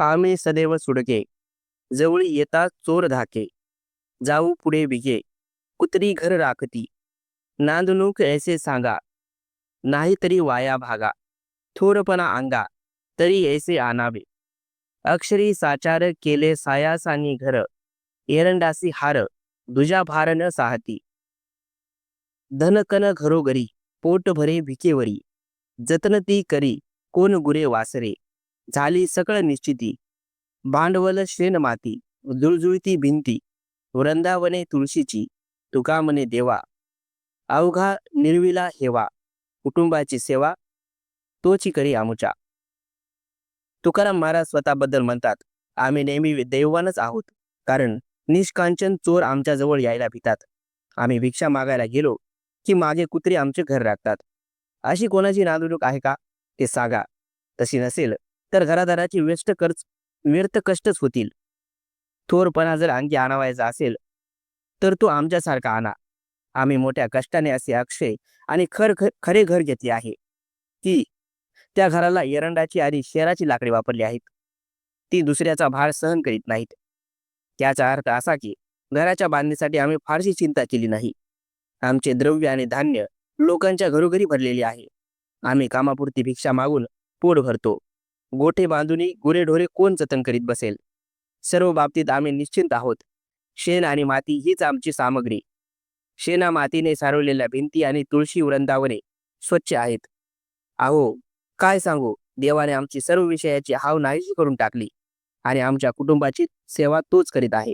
कामे सदैव सुडके. जवळ येता चोर धाके. जाऊ पुढे भिगे. कुत्री घर राखती. नांदणूक ऐसे सांगा. नाही तरी वाया भागा. थोरपणा अंगा तरी ऐसे आणावे. अक्षरी साचार केले सायासानी घर. एरंडासी हार. दुजा भार न साहती. धनकन घरोघरी. पोट भरे भिकेवरी. जतन ती करी. कोण गुरे वासरे. झाली सकळ निश्चिती. भांडवल शेण माती जुळजुळती भिंती वृंदावने तुळशीची तुका म्हणे देवा. अवघा निर्विला हेवा कुटुंबाची सेवा तोची करी आमुच्या तुकाराम महाराज स्वतःबद्दल म्हणतात आम्ही नेहमी दैवानच आहोत कारण निष्कांचन चोर आमच्या जवळ यायला भितात. आम्ही भिक्षा मागायला गेलो की मागे कुत्रे आमचे घर राखतात. अशी कोणाची नादुरुक आहे का? ते सागा. तशी नसेल तर घरादाराचे व्यस्त खर्च व्यर्थ कष्टच होतील. थोरपणा जर अंगी आणावायचा असेल तर तो आमच्यासारखा आणा. आम्ही मोठ्या कष्टाने असे अक्षय आणि खर खरे घर घेतले आहे. की त्या घराला एरंडाची आणि शेराची लाकडी वापरली आहेत. ती दुसऱ्याचा भार सहन करीत नाहीत. त्याचा अर्थ असा की घराच्या बांधणीसाठी आम्ही फारशी चिंता केली नाही. आमचे द्रव्य आणि धान्य लोकांच्या घरोघरी भरलेले आहे. आम्ही कामापुरती भिक्षा मागून पोट भरतो. गोठे बांधूनही गुरेढोरे कोण जतन करीत बसेल? सर्व बाबतीत आम्ही निश्चिंत आहोत. शेण आणि माती हीच आमची सामग्री. शेणा मातीने सारवलेल्या भिंती आणि तुळशी वृंदावने स्वच्छ आहेत. आहो काय सांगू? देवाने आमची सर्व विषयाची हाव नाहीशी करून टाकली आणि आमच्या कुटुंबाची सेवा तोच करीत आहे.